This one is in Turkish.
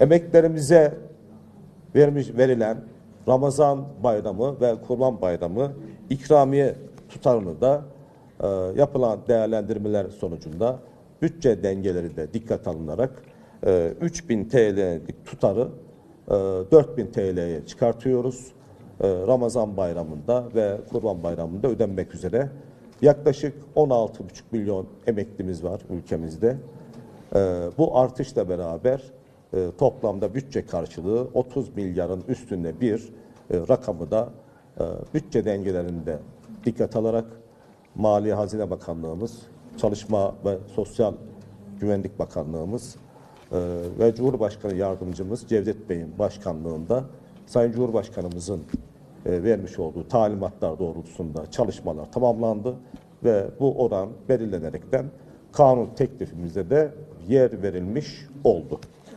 Emeklerimize vermiş verilen Ramazan bayramı ve Kurban bayramı ikramiye tutarını da e, yapılan değerlendirmeler sonucunda bütçe dengeleri de dikkat alınarak e, 3000 TL'lik tutarı e, 4000 TL'ye çıkartıyoruz. E, Ramazan bayramında ve Kurban bayramında ödenmek üzere yaklaşık 16,5 milyon emeklimiz var ülkemizde. Ee, bu artışla beraber e, toplamda bütçe karşılığı 30 milyarın üstünde bir e, rakamı da e, bütçe dengelerinde dikkat alarak Maliye Hazine Bakanlığımız, Çalışma ve Sosyal Güvenlik Bakanlığımız e, ve Cumhurbaşkanı Yardımcımız Cevdet Bey'in başkanlığında Sayın Cumhurbaşkanımızın e, vermiş olduğu talimatlar doğrultusunda çalışmalar tamamlandı ve bu oran belirlenerekten kanun teklifimize de yer verilmiş oldu.